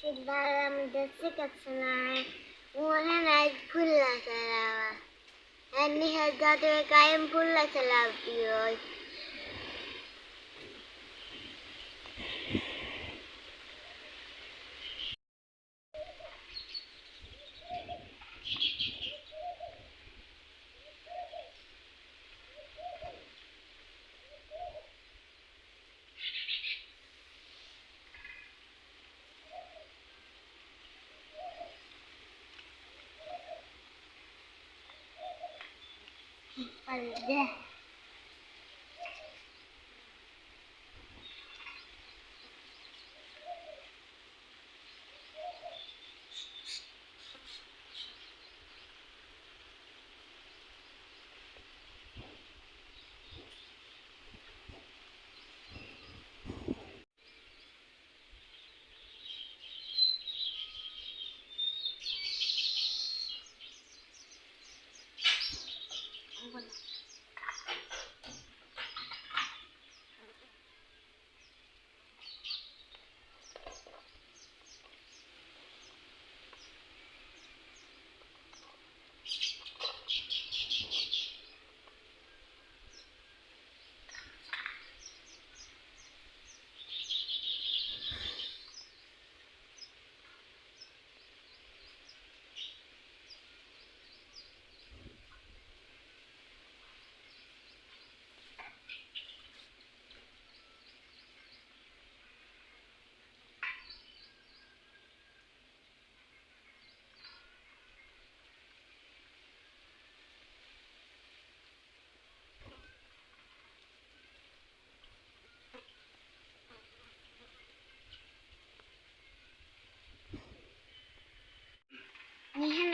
સીતારામ જય કૃષ્ણ હું હે ને આજ ફૂલા ચલાવવા એની હજાર કાયમ ફૂલના ચલાવતી હોય Empat.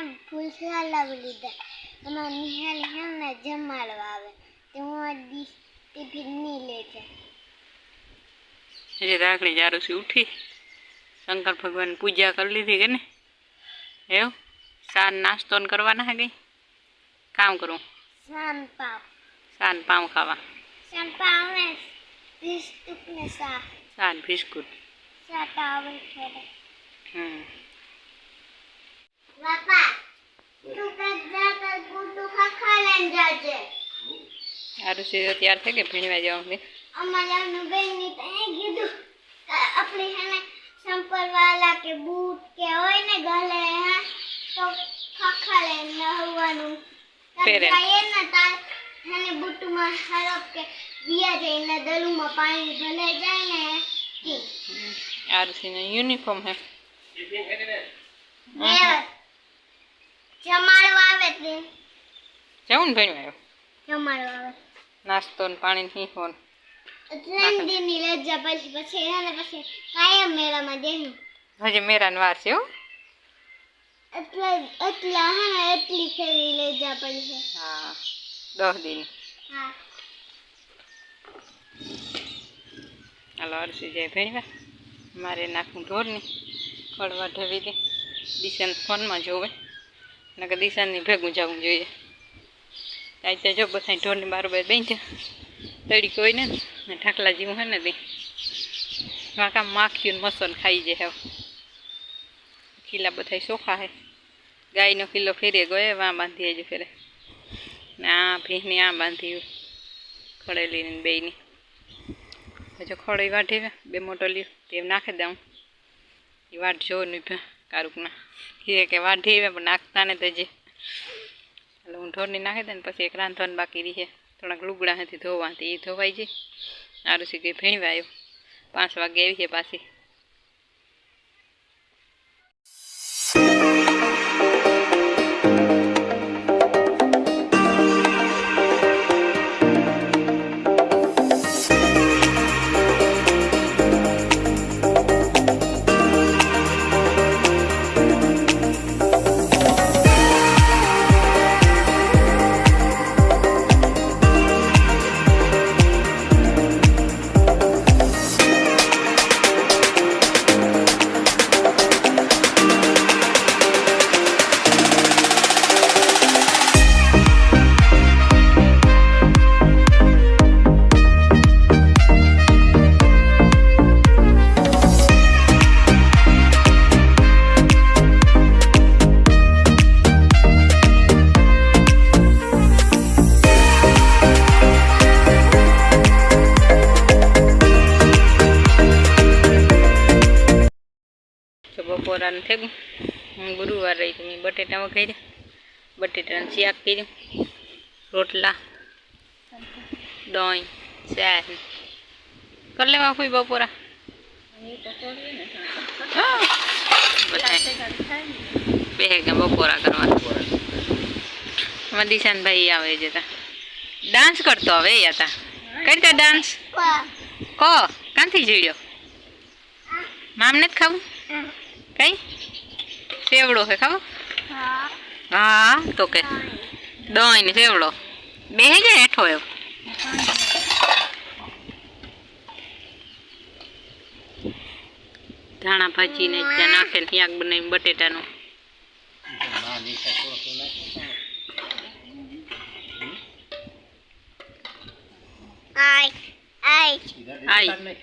નિહાને ફૂલ લાવી લીધા એમાં નિહાલ હે ને જમાડવા આવે. તે હું ડીશ ટિફિન નહીં લે છે. હજી રાખડી જારુસી ઉઠી. શંકર ભગવાન પૂજા કરી લીધી કે ને? એવું? સાન નાસ્તો કરવાના હે કઈ? કામ કરું? શાન પાવ. સાન પાઉં ખાવા. શાન પાવ ને બિસ્કુટ ને સા સાન બિસ્કુટ આવે છે હમ બાપા તું કદા કર ગુડુ આરુસી તો તૈયાર થઈ ગઈ ભીણવા જવાનું અમારા બેનની તો કીધું આપણે હેને સંપર વાલા કે બૂટ કે હોય ને ગલે હે તો ખખા લઈને નહવાનું. પહેરે. ને તાર હેને બૂટમાં હરપ કે વિયા જઈને દલુમાં પાણી ભલે જાય ને ઈ. આરુસીનો યુનિફોર્મ હે. જમાડવા આવે તે. જવું ને ભીણવા આવ્યો? જમાડવા આવે. નાસ્તો ને પાણી નહીં ફોન ત્રણ દિનની રજા પછી પછી હે ને પછી કાયમ મેળામાં જઈશું હજી મેરાન વાર છે હો. એટલે એટલા હે ને એટલી ફેરી લઈ જા પડશે હા દસ દિન. હા. હાલો અરસી જાય ભેણવા. મારે નાખવું ઢોરની. ખડવા ઢવી દે. દિશાને ફોનમાં જોવે. નકર દિશાની ભેગું જવું જોઈએ. આજે જો બધા ઢોરની બારોબાર બેન છે તળી કોઈ ને ઠાકલા જેવું હે ને તે વાંકા માખીયું ને મસન ખાઈ જાય હવે. ખીલા બધા ચોખા હે. ગાયનો કિલ્લો ફેરે ગયો વાં બાંધી આવજો ફેરે. ને આ ભીની આ બાંધી ખડેલી ને બેયની. પછી ખડોય વાઢી બે મોટો લ્યો, તે નાખી દઉં એ વાટ જો નહીં કારુકના. કે વાઢી પણ નાખતા ને તો જે એટલે હું ઢોરની નાખી ને પછી એક રાંધવાનું બાકી રહી. છે થોડાક લુગડા હતી ધોવા હતી એ ધોવાઈ જાય. આરુસી ગઈ ભીણવા આવ્યો પાંચ વાગે આવી છે પાછી. બપોરાનું થયું હું ગુરુવાર રહી મેં બટેટા વઘાર્યા બટેટાનું શાક કર્યું. રોટલા દહીં ચાર કરી લેવા કોઈ બપોરા? બે ગયા બપોરા કરવા દિશાનભાઈ આવે જતા ડાન્સ કરતો હવે હતા કરતા ડાન્સ? કો. ક્યાંથી જીડ્યો મામને જ ખાવું? કઈ? સેવડો છે ખબર? હા તો કે. દહીં ને સેવડો. બે જાય હેઠો એવો? ધાણા ભાજી ને ત્યાં નાખે ને બનાવી બટેટા બટેટાનું. આઈ આઈ. આઈ.